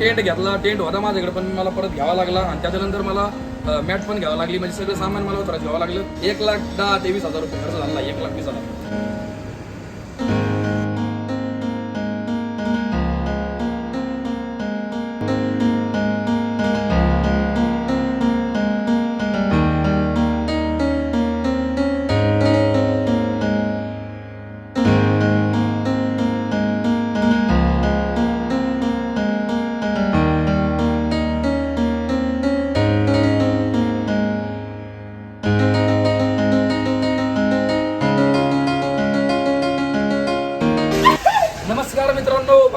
Tent घेतला tent होता माझ्याकडे पण मला परत घ्यावा लागला. आणि त्याच्यानंतर मला मॅट पण घ्यावं लागली. म्हणजे सगळं सामान मला परत घ्यावं लागलं. एक लाख दहा तेवीस हजार रुपये खर्च झाला. एक लाख वीस हजार.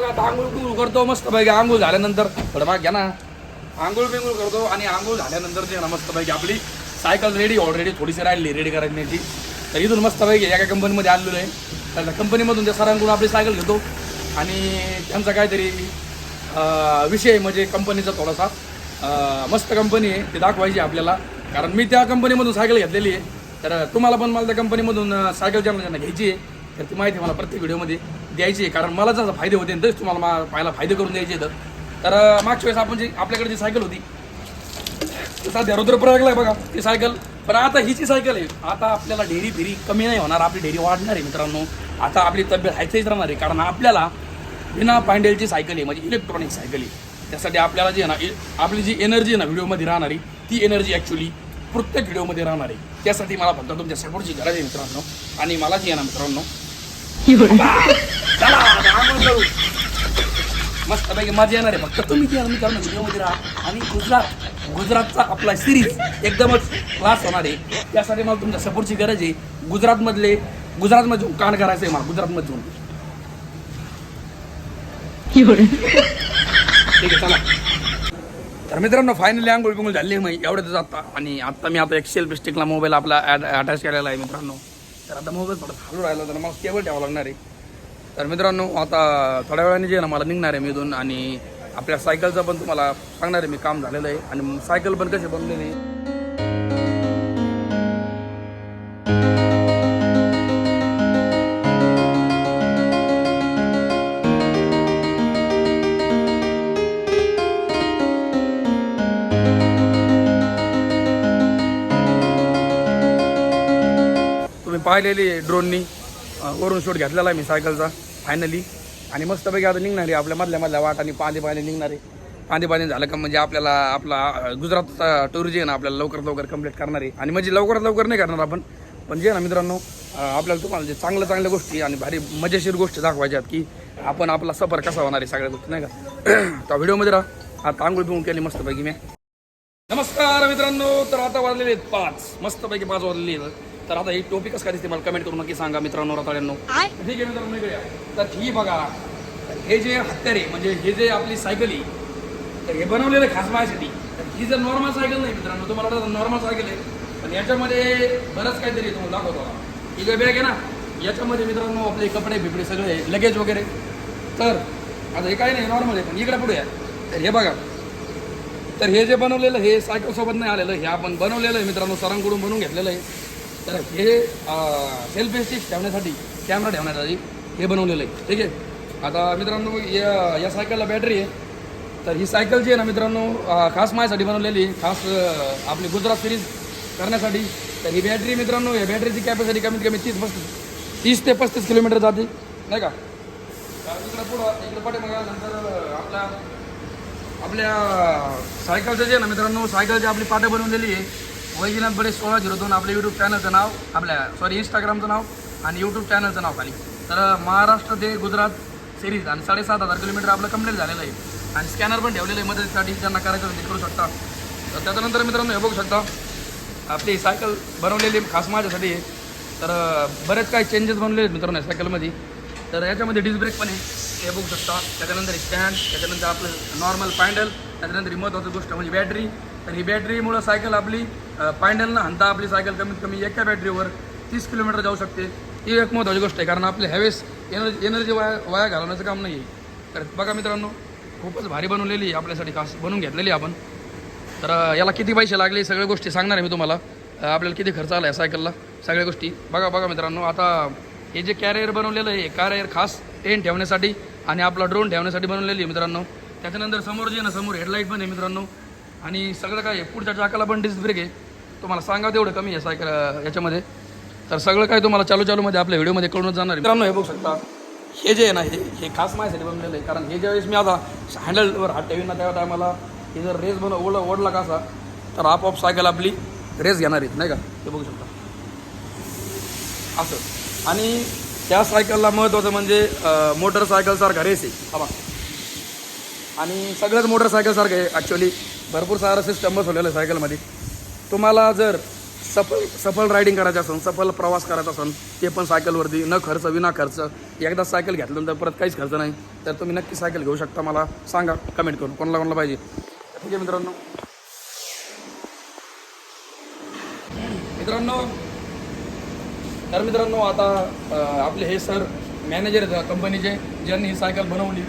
बघा आता आंघोळ बिंगूळ करतो मस्त पैकी आंघोळ झाल्यानंतर. थोडं भाग घ्या ना. आंघोळ बिंगूळ करतो आणि आंघोळ झाल्यानंतर जे ना मस्त पैकी आपली सायकल रेडी ऑलरेडी थोडीशी राहिली रेडी करण्याची. तर इथून मस्त पैकी एका कंपनीमध्ये आलेलो आहे. तर त्या कंपनीमधून त्या सरांकडून आपली सायकल घेतो. आणि त्यांचा काहीतरी विषय म्हणजे कंपनीचा थोडासा. मस्त कंपनी आहे ते दाखवायची आपल्याला. कारण मी त्या कंपनीमधून सायकल घेतलेली आहे. तर तुम्हाला पण मला त्या कंपनीमधून सायकल ज्यांना ज्यांना घ्यायची आहे. तर ती माहिती मला प्रत्येक व्हिडिओमध्ये द्यायची आहे कारण मला जसं फायदे होते तेच तुम्हाला मा- पाहायला फायदे करून द्यायचे तर. तर मागच्या वेळेस आपण जी आपल्याकडे जी सायकल होती सध्या रुद्रप्रयागला आहे बघा ती सायकल पण आता ही जी सायकल आहे. आता आपल्याला डेअरी फेरी कमी नाही होणार आपली डेअरी वाढणार आहे मित्रांनो. आता आपली तब्येत ह्याचीच राहणार आहे कारण आपल्याला विना पांडेलची सायकल आहे म्हणजे इलेक्ट्रॉनिक सायकल आहे. त्यासाठी आपल्याला जी आहे ना आपली जी एनर्जी आहे ना व्हिडिओमध्ये राहणारी ती एनर्जी ॲक्च्युली प्रत्येक व्हिडिओमध्ये राहणार आहे. त्यासाठी मला फक्त तुमच्या सपोर्टची गरज आहे मित्रांनो. आणि मला जी आहे ना मित्रांनो मस्त पैकी मजा येणार आहे. फक्त तुम्ही जे मित्रांनो व्हिडिओमध्ये राहा. आणि गुजरात गुजरातचा आपला सिरीज एकदमच क्लास होणार आहे. त्यासाठी मला तुमच्या सपोर्टची गरज आहे. गुजरातमधले गुजरातमध्ये कान करायचं आहे मला गुजरातमध्ये ठीक आहे चला. तर मित्रांनो फायनली आंघोळ बिंगोळ झाली मग एवढ्यातच आता. आणि आता मी आता एक सेल्फ स्टिकला मोबाईल आपला अटॅच केलेला आहे मित्रांनो. तर आता मोबाईल थोडा चालू राहिला तर मला केबल ठेवावं लागणार आहे. तर मित्रांनो आता थोड्या वेळाने जे ना मला निघणार आहे मी इथून आणि आपल्या सायकलचं पण तुम्हाला सांगणार आहे मी काम झालेलं आहे. आणि सायकल पण कसे बनलेली आहे. तुम्ही पाहिलेली ड्रोननी वरून शूट घेतलेला आहे मी सायकलचा फायनली आणि मस्तपैकी आता निघणारी आपल्या मधल्या मधल्या वाटाने पाणी पाणी निघणार. आहे पाणी झालं का म्हणजे आपल्याला आपला गुजरातचा टूर जे आहे ना आपल्याला लवकरात लवकर कंप्लीट करणार. आहे आणि म्हणजे लवकरात लवकर नाही करणार आपण. पण जे ना मित्रांनो आपल्याला तुम्हाला जे चांगल्या चांगल्या गोष्टी आणि भारी मजेशीर गोष्टी दाखवायच्या की आपण आपला सफर कसा होणार आहे सगळ्या गोष्टी नाही का? त्या व्हिडिओमध्ये राहा. आता आंघोळ पिऊन केली मस्तपैकी मी. नमस्कार मित्रांनो तर आता वाजलेले आहेत पाच. मस्तपैकी पाच वाजलेले आहेत. तर आता ही टोपी कसं काय दिसते मला कमेंट करून नक्की सांगा मित्रांनो रताळ्यांनो. ठीक आहे मित्रांनो इकडे या. तर ही बघा हे जे हत्यारे म्हणजे हे जे आपली सायकल आहे तर हे बनवलेलं आहे खास माझ्यासाठी. तर ही जर नॉर्मल सायकल नाही मित्रांनो तुम्हाला नॉर्मल सायकल आहे. पण याच्यामध्ये बरंच काहीतरी आहे, तुम्हाला दाखवतो. ही जे बॅग आहे ना याच्यामध्ये मित्रांनो आपले कपडे बिपडे सगळे लगेज वगैरे. तर आता हे काही नाही नॉर्मल आहे पण इकडे पुढे आहे तर हे बघा. तर हे जे बनवलेलं हे सायकल सोबत नाही आलेलं हे आपण बनवलेलं आहे मित्रांनो सरांकडून बनवून घेतलेलं आहे. तर हे सेल्फ स्टिक ठेवण्यासाठी कॅमेरा ठेवण्यासाठी हे बनवलेलं आहे. ठीक आहे? आता मित्रांनो या या सायकलला बॅटरी आहे. तर ही सायकल जी आहे ना मित्रांनो खास माझ्यासाठी बनवलेली आहे. खास आपली गुजरात सिरीज करण्यासाठी. तर ही बॅटरी मित्रांनो या बॅटरीची कॅपॅसिटी कमीत कमी तीस पस्तीस तीस ते पस्तीस किलोमीटर जाते. नाही का? तर इकडं पुढं इकडं पाठीमागं नंतर आपल्या आपल्या सायकलचं जे आहे ना मित्रांनो सायकलची आपली पाटं बनवलेली आहे. वैजनाथ बडे सोळा झिरो दोन आपल्या यूट्यूब चॅनलचं नाव आपल्या सॉरी इंस्टाग्रामचं नाव आणि यूट्यूब चॅनलचं नाव खाली. तर महाराष्ट्र ते गुजरात सिरीज आणि साडेसात हजार किलोमीटर आपलं कंप्लीट झालेलं आहे. आणि स्कॅनर पण ठेवलेलं आहे मदतीसाठी ज्यांना करायचं ते करू शकता. तर त्याच्यानंतर मित्रांनो हे बघू शकता आपली सायकल बनवलेली खास माझ्यासाठी आहे. तर बरेच काही चेंजेस बनवले आहेत मित्रांनो सायकलमध्ये तर याच्यामध्ये डिस्क ब्रेक पण आहे हे बघू शकता. त्याच्यानंतर स्टँड त्याच्यानंतर आपलं नॉर्मल पॅन्डल त्याच्यानंतर ही महत्त्वाची गोष्ट म्हणजे बॅटरी तर ही बॅटरीमुळं सायकल आपली पॅन्डल न हाणता आपली सायकल कमीत कमी एका बॅटरीवर तीस किलोमीटर जाऊ शकते. ही एक महत्त्वाची गोष्ट आहे कारण आपले हॅवेस एनर्जी एनर्जी वाया वाया घालवण्याचं काम नाही आहे तर बघा मित्रांनो खूपच भारी बनवलेली आहे आपल्यासाठी खास बनवून घेतलेली आहे आपण. तर याला किती पैसे लागले सगळ्या गोष्टी सांगणार आहे मी तुम्हाला. आपल्याला किती खर्च आला आहे सायकलला सगळ्या गोष्टी. बघा बघा मित्रांनो आता हे जे कॅरियर बनवलेलं आहे कॅरियर खास टेन ठेवण्यासाठी आणि आपला ड्रोन ठेवण्यासाठी बनवलेली आहे मित्रांनो. त्याच्यानंतर समोर जे ना समोर हेडलाईट पण आहे मित्रांनो. आणि सगळं काय पुढच्या चाकाला पण डिस्क ब्रेक आहे. तुम्हाला सांगा तेवढं कमी आहे सायकल याच्यामध्ये. तर सगळं काय तुम्हाला चालू चालूमध्ये आपल्या व्हिडिओमध्ये कळूनच जाणार आहे. मित्रांनो हे बघू शकता हे जे आहे ना हे हे खास माझ्यासाठी बनलेलं आहे. कारण हे ज्यावेळेस मी आता हँडलवर हात ठेवीन ना त्या टायमाला हे जर रेस बन ओढ ओढला कसा तर आपोआप सायकल आपली रेस घेणार आहे नाही का? हे बघू शकता. असं. आणि त्या सायकलला महत्त्वाचं म्हणजे मोटरसायकलसारखा रेस आहे. हा बघा. आणि सगळंच मोटरसायकलसारखं आहे ॲक्च्युली भरपूर सारं सिस्टम बसवलेलं आहे सायकलमध्ये. तुम्हाला जर सफल सफल रायडिंग करायचं असेल सफल प्रवास करायचा असेल ते पण सायकलवरती न खर्च विना खर्च. एकदा सायकल घेतल्यानंतर परत काहीच खर्च नाही. तर तुम्ही नक्की सायकल घेऊ शकता मला. सांगा कमेंट करून. कोणाला कोणाला पाहिजे? ठीक आहे मित्रांनो. मित्रांनो तर मित्रांनो आता आपले हे सर मॅनेजर आहेत कंपनीचे ज्यांनी ही सायकल बनवली.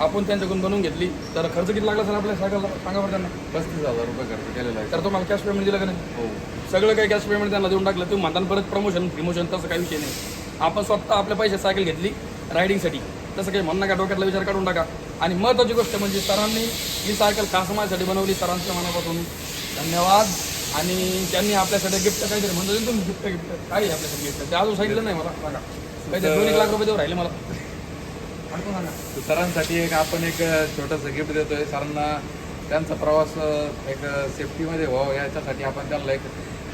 आपण त्यांच्याकडून बनवून घेतली तर खर्च किती लागला सर आपल्या सायकलला? सांगा बरं त्यांना. पस्तीस हजार रुपये खर्च केलेला आहे. तर तुम्हाला कॅश पेमेंट दिलं का नाही? हो. सगळं काही कॅश पेमेंट त्यांना देऊन टाकलं. तुम्ही म्हणताना परत प्रमोशन प्रमोशन तसं काही विषय नाही. आपण स्वतः आपल्या पैसे सायकल घेतली रायडिंगसाठी तसं काही म्हणणं का डोक्यातला विचार काढून टाका. आणि महत्त्वाची गोष्ट म्हणजे सरांनी ही सायकल खास माझ्यासाठी बनवली सरांच्या मनापासून. धन्यवाद. आणि त्यांनी आपल्यासाठी गिफ्ट काहीतरी म्हणतो तुम्ही गिफ्ट गिफ्ट काय आहे आपल्यासाठी गिफ्ट ते अजून सांगितलं नाही मला. सांगा. काहीतरी दोन एक लाख रुपये देऊ राहिले मला. सरांसाठी एक आपण एक छोटंसं गिफ्ट देतोय. सरांना त्यांचा प्रवास एक सेफ्टीमध्ये व्हावं याच्यासाठी आपण त्यांना एक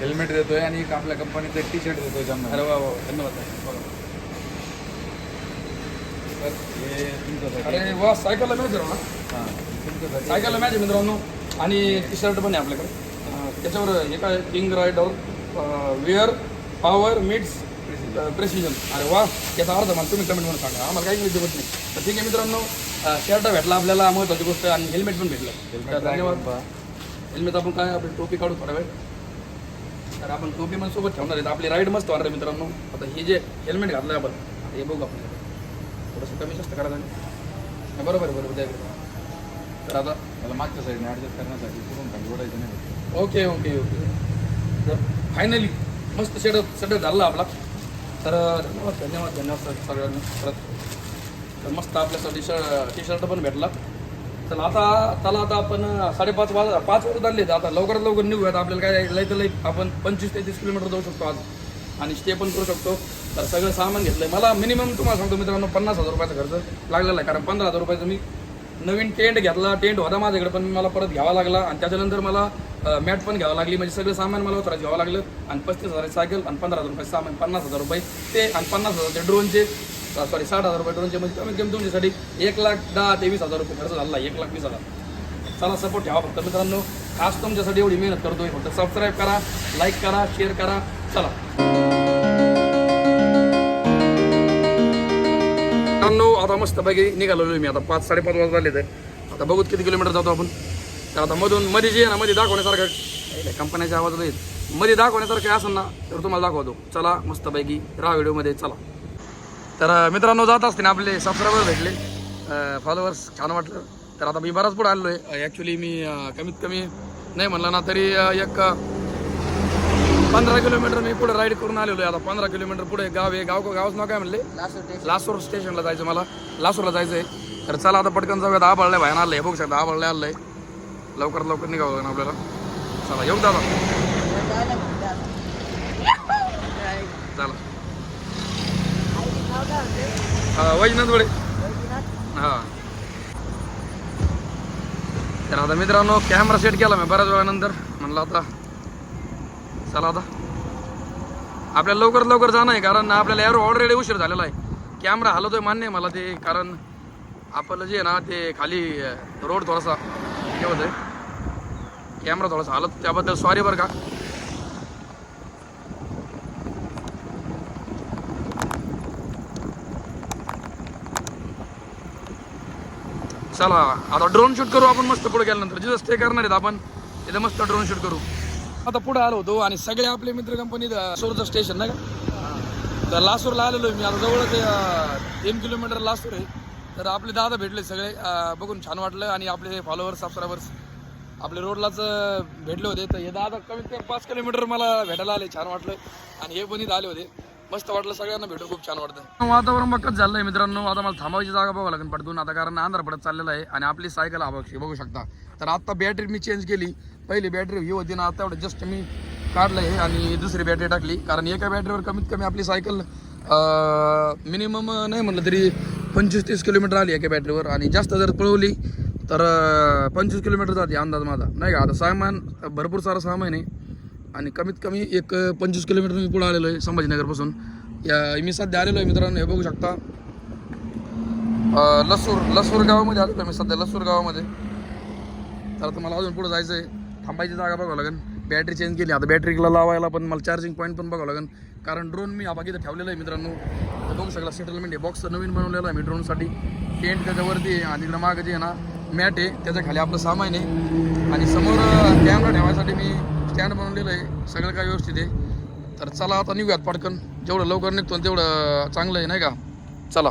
हेल्मेट देतोय आणि एक आपल्या कंपनीचं एक टी शर्ट देतोय त्यांना. अरे वा वा धन्यवाद. तर हे तुमच्यासाठी. अरे वा सायकलला मॅच ना हां. तुमच्यासाठी. सायकलला मॅच आहे मित्रांनो. आणि टी शर्ट पण आहे आपल्याकडे. अं, त्याच्यावर हे काय king rider where power meets precision अरे वा याचा अर्थ मला तुम्ही कमेंट म्हणून सांगा. आम्हाला काही जमत नाही. तर ठीक आहे मित्रांनो शर्ट भेटला आपल्याला महत्त्वाची गोष्ट आणि हेल्मेट पण भेटलं. तर धन्यवाद. हेल्मेट आपण काय आपली टोपी काढू थोडा वेळ? तर आपण टोपी पण सोबत ठेवणार आहेत. आपली राईड मस्त होणार आहे मित्रांनो. आता हे जे हेल्मेट घातलं आपण हे बघू आपण. थोडंसं कमी जास्त करायचं नाही बरोबर आहे, बरोबर द्या तर आता त्याला मागच्या साईडने ॲडजस्ट करण्यासाठी कुठून खाली ओढायचं नाही. ओके ओके ओके तर फायनली मस्त सेटअप सेटअप झाला आपला. तर धन्यवाद धन्यवाद धन्यवाद सर सगळ्यांना. परत तर मस्त आपल्यासाठी शर्ट टी शर्ट पण भेटला. चला आता त्याला आता आपण साडेपाच वाज पाच वाजत आले आता लवकरात लवकर निघूयात. आपल्याला काय लई तर लई आपण पंचवीस ते तीस किलोमीटर जाऊ शकतो आज. आणि स्टे पण करू शकतो. तर सगळं सामान घेतलं आहे मला मिनिमम तुम्हाला सांगतो मित्रांनो पन्नास हजार रुपयाचा खर्च लागलेला आहे. कारण पंधरा हजार रुपयाचं मी नवीन टेंट घेतला टेंट होता माझ्याकडे पण मला परत घ्यावा लागला. आणि त्याच्यानंतर मला मॅट पण घ्यावं लागली. म्हणजे सगळं सामान मला उतरायचं घ्यावं लागलं. आणि पस्तीस हजार सायकल आणि पंधरा हजार रुपये सामान पन्नास हजार रुपये. ते आणि पन्नास हजार ते ड्रोनचे सॉरी साठ हजार रुपये ड्रोनचे. म्हणजे कमीत कमी तुमच्यासाठी एक लाख दहा ते वीस हजार रुपये खर्च झाला एक लाख वीस हजार. चला सपोर्ट ठेवा फक्त मित्रांनो. खास तुमच्यासाठी एवढी मेहनत करतोय. फक्त सबस्क्राईब करा लाईक करा शेअर करा. चला. मित्रांनो आता मस्तपैकी निघालो मी आता पाच साडेपाच वाजता आले तर आता बघूत किती किलोमीटर जातो आपण. तर आता मधून मध्ये जे ना मध्ये दाखवण्यासारखं कंपन्याच्या आवाज येत मध्ये दाखवण्यासारखं असं असेल ना तर तुम्हाला दाखवतो. चला मस्तपैकी राहा व्हिडिओमध्ये. चला. तर मित्रांनो जात असते ना आपले सबस्क्रायबर भेटले. फॉलोअर्स छान वाटलं. तर आता मी बराच पुढे आलो आहे. ॲक्च्युली मी कमीत कमी नाही म्हणलं ना तरी एक पंधरा किलोमीटर मी पुढे राईड करून आलेलो आहे. आता पंधरा किलोमीटर पुढे गाव आहे. गाव गावच नाव काय म्हणले? लासूर स्टेशनला जायचं मला. लासूरला जायचं आहे तर चला आता पटकन जाऊयात. आबाळले बाहेर आलं आहे बघू शकता आबाळले आलं आहे लवकरात लवकर निघावं लागेल आपल्याला. चला येऊ दादा. चला. हा वैजनाथ वडे. हा. तर आता मित्रांनो कॅमेरा सेट केला मी बऱ्याच वेळानंतर. म्हणलं आता चला आता. आपल्याला लवकर लवकर जाणं आहे कारण आपल्याला यावर ऑलरेडी उशीर झालेला आहे. कॅमेरा हलवतोय मान्य आहे मला ते कारण आपलं जे आहे ना ते खाली रोड थोडासा हे होतं कॅमेरा थोडासा हलत त्याबद्दल सॉरी बरं का. चला आता ड्रोन शूट करू आपण मस्त पुढे गेल्यानंतर. जिथं स्टे करणार आहेत आपण तिथं मस्त ड्रोन शूट करू. आता पुढे आलो होतो आणि सगळे आपले मित्र कंपनी लासूरचं स्टेशन नाही का? तर लासूरला आलेलो मी. आता जवळच तीन किलोमीटर लासूर आहे. तर आपले दादा भेटले सगळे. बघून छान वाटलं. आणि आपले फॉलोअर्स सबस्क्रायबर्स आपले रोडलाच भेटले होते. तर हे दादा कमीत कमी पाच किलोमीटर मला भेटायला आले. छान वाटलं. आणि हे पण इथं आले होते. मस्त वाटलं सगळ्यांना भेटून. खूप छान वाटतं वातावरण बघत आहे मित्रांनो. आता मला थांबायची जागा बघावं लागेल पडतून आता कारण अंधार पडत चाललेला आहे आणि आपली सायकल हा बघू शकता. तर आत्ता बॅटरी मी चेंज केली. पहिली बॅटरी ही होती ना आता एवढं जस्ट मी काढलं आहे आणि दुसरी बॅटरी टाकली. कारण एका बॅटरीवर कमीत कमी आपली सायकल मिनिमम नाही म्हटलं तरी पंचवीस तीस किलोमीटर आली एका बॅटरीवर आणि जास्त जर पळवली तर पंचवीस किलोमीटर जाते अंदाज माझा. नाही का? आता सामान भरपूर सारं सामान आहे. आणि कमीत कमी एक पंचवीस किलोमीटर मी पुढे आलेलो आहे संभाजीनगरपासून. या मी सध्या आलेलो आहे मित्रांनो हे बघू शकता. लसूर लसूर गावामध्ये आलेलो मी सध्या लसूर गावामध्ये. तर आता मला अजून पुढे जायचं आहे थांबायची जागा बघावं लागेल बॅटरी चेंज केली. आता बॅटरीला लावायला पण मला चार्जिंग पॉईंट पण बघावं लागेल कारण ड्रोन मी हा बाकी इथं ठेवलेला आहे मित्रांनो. हे बघू शकला सेटलमेंट आहे बॉक्स नवीन बनवलेला आहे मी ड्रोनसाठी टेंट त्याच्यावरती आहे आणि इकडं मागं जे आहे ना मॅट आहे. त्याच्याखाली आपलं सामान आहे. आणि समोर कॅमेरा ठेवायसाठी मी स्टँड बनवलेलं आहे. सगळं काय व्यवस्थित आहे. तर चला आता निघूयात पटकन. जेवढं लवकर निघतो तेवढं चांगलं आहे नाही का? चला.